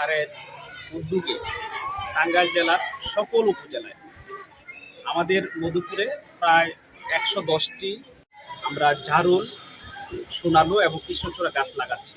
স্যারের উদ্যোগে টাঙ্গাইল জেলার সকল উপজেলায়। আমাদের মধুপুরে প্রায় একশো দশটি আমরা ঝাড়ুল, সোনালু এবং কৃষ্ণচূড়া গাছ লাগাচ্ছি।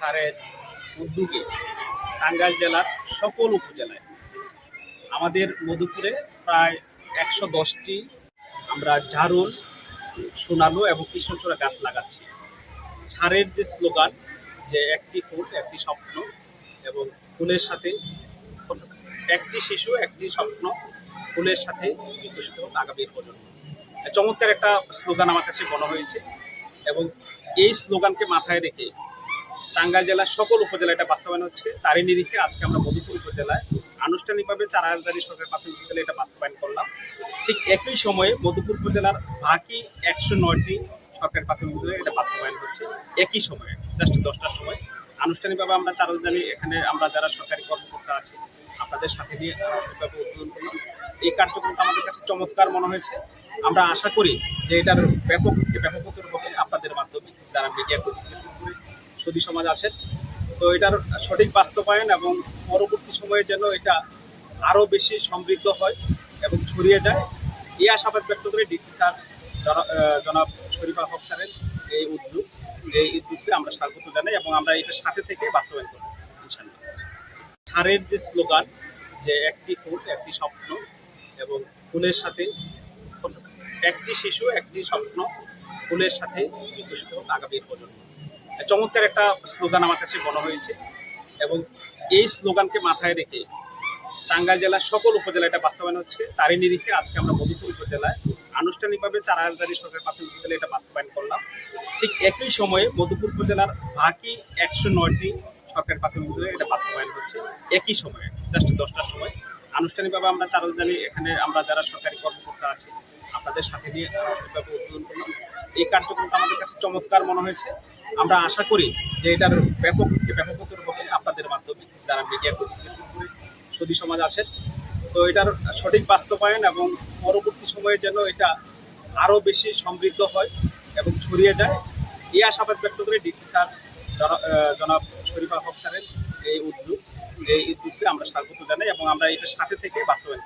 স্যারের উদ্যোগে টাঙ্গাইল জেলার সকল উপজেলায়। আমাদের মধুপুরে প্রায় একশো দশটি আমরা ঝাড়ুল, সোনালু এবং কৃষ্ণচূড়া গাছ লাগাচ্ছি। সারের যে স্লোগান, যে একটি ফুল, একটি স্বপ্ন এবং ফুলের সাথে একটি শিশু, একটি স্বপ্ন ফুলের সাথে বিকশিত হোক আগামী প্রজন্ম। চমৎকার একটা স্লোগান আমার কাছে মনে হয়েছে এবং এই স্লোগানকে মাথায় রেখে টাঙ্গাইল জেলার সকল উপজেলায় এটা বাস্তবায়ন হচ্ছে। তারই নিরিখে আজকে আমরা মধুপুর উপজেলায় আনুষ্ঠানিকভাবে চারা রাজধানী সরকার প্রাথমিক বিদ্যালয়ে এটা বাস্তবায়ন করলাম। ঠিক একই সময়ে মধুপুর উপজেলার বাকি একশো নয়টি সরকারি প্রাথমিক বিদ্যালয়ে এটা বাস্তবায়ন হচ্ছে। একই সময়ে জাস্ট দশটার সময়। আনুষ্ঠানিকভাবে আমরা চারা রাজধানী এখানে আমরা যারা সরকারি কর্মকর্তা আছি, আপনাদের সাথে নিয়ে আনুষ্ঠানিকভাবে উদ্বোধন করলাম। এই কার্যক্রমটা আমাদের কাছে চমৎকার মনে হয়েছে। আমরা আশা করি যে এটার ব্যাপক, ব্যাপকতর হবে আপনাদের মাধ্যমে, যারা মিডিয়া কর্মী। সুদী সমাজ আছেন তো এটার সঠিক বাস্তবায়ন এবং পরবর্তী সময়ে যেন এটা আরও বেশি সমৃদ্ধ হয় এবং ছড়িয়ে যায়। এই আশাবাদ ব্যক্ত করে ডিসি স্যার জনাব শরীফা হক স্যারের এই উদ্যোগ এই উদ্যোগকে আমরা স্বাগত জানাই এবং আমরা এটার সাথে থেকে বাস্তবায়ন করব ইনশাল্লাহ যে স্লোগান, যে একটি ফুল একটি স্বপ্ন এবং ফুলের সাথে একটি শিশু, একটি স্বপ্ন, ফুলের সাথে বিকশিত হোক আগামী প্রজন্ম। চমৎকার একটা স্লোগান আমার কাছে মনে হয়েছে। এবং এই স্লোগানকে মাথায় রেখে টাঙ্গাইল জেলার সকল উপজেলায় এটা বাস্তবায়ন হচ্ছে। তারই নিরিখে আজকে আমরা মধুপুর উপজেলায় আনুষ্ঠানিকভাবে চারা রাজধানী সরকার প্রাথমিক বিদ্যালয়ে এটা বাস্তবায়ন করলাম। ঠিক একই সময়ে মধুপুর উপজেলার বাকি একশো নয়টি সরকারি প্রাথমিক বিদ্যালয়ে এটা বাস্তবায়ন হচ্ছে। একই সময়ে, জাস্ট দশটার সময়। আনুষ্ঠানিকভাবে আমরা চারা রাজধানী এখানে আমরা যারা সরকারি কর্মকর্তা আছি, আপনাদের সাথে নিয়ে আনুষ্ঠানিকভাবে উদ্বোধন করলাম। এই কার্যক্রমটা আমাদের কাছে চমৎকার মনে হয়েছে। আমরা আশা করি যে এটার ব্যাপক ব্যাপকতর হবে আপনাদের মাধ্যমে যারা মিডিয়া কর্মী সুদী সমাজ আছেন, তো এটার সঠিক বাস্তবায়ন এবং পরবর্তী সময়ে যেন এটা আরও বেশি সমৃদ্ধ হয় এবং ছড়িয়ে যায়, এই আশাবাদ ব্যক্ত করে ডিসি স্যার জনাব শরীফা হক স্যারের এই উদ্যোগ, এই উদ্যোগকে আমরা স্বাগত জানাই এবং আমরা এটার সাথে থেকে বাস্তবায়ন